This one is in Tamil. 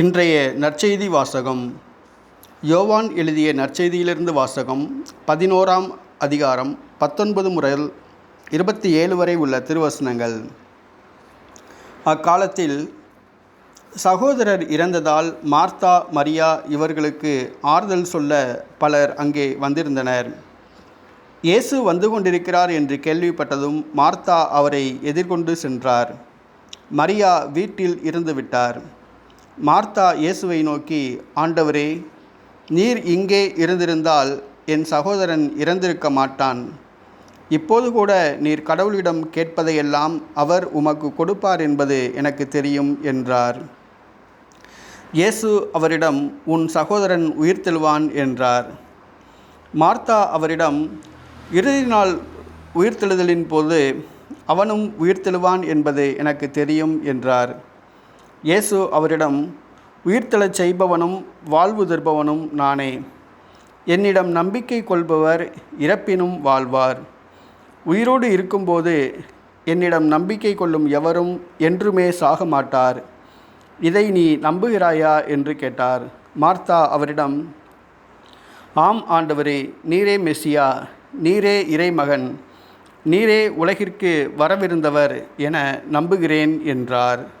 இன்றைய நற்செய்தி வாசகம் யோவான் எழுதிய நற்செய்தியிலிருந்து வாசகம் பதினோராம் அதிகாரம் பத்தொன்பது முதல் இருபத்தி ஏழு வரை உள்ள திருவசனங்கள். அக்காலத்தில் சகோதரர் இறந்ததால் மார்த்தா மரியா இவர்களுக்கு ஆறுதல் சொல்ல பலர் அங்கே வந்திருந்தனர். இயேசு வந்து கொண்டிருக்கிறார் என்று கேள்விப்பட்டதும் மார்த்தா அவரை எதிர்கொண்டு சென்றார். மரியா வீட்டில் இருந்து விட்டார். மார்த்தா இயேசுவை நோக்கி ஆண்டவரே நீர் இங்கே இருந்திருந்தால் என் சகோதரன் இறந்திருக்க மாட்டான். இப்போது கூட நீர் கடவுளிடம் கேட்பதையெல்லாம் அவர் உமக்கு கொடுப்பார் என்பது எனக்கு தெரியும் என்றார். இயேசு அவரிடம் உன் சகோதரன் உயிர்த்தெழுவான் என்றார். மார்த்தா அவரிடம் இறுதி நாள் உயிர்த்தெழுதலின் போது அவனும் உயிர்த்தெழுவான் என்பது எனக்கு தெரியும் என்றார். இயேசு அவரிடம் உயிர்த்தெழச் செய்பவனும் வாழ்வு தருபவனும் நானே. என்னிடம் நம்பிக்கை கொள்பவர் இறப்பினும் வாழ்வார். உயிரோடு இருக்கும்போது என்னிடம் நம்பிக்கை கொள்ளும் எவரும் என்றுமே சாக மாட்டார். இதை நீ நம்புகிறாயா? என்று கேட்டார். மார்த்தா அவரிடம் ஆம் ஆண்டவரே நீரே மெஸ்ஸியா நீரே இறைமகன். நீரே உலகிற்கு வரவிருந்தவர் என நம்புகிறேன் என்றார்.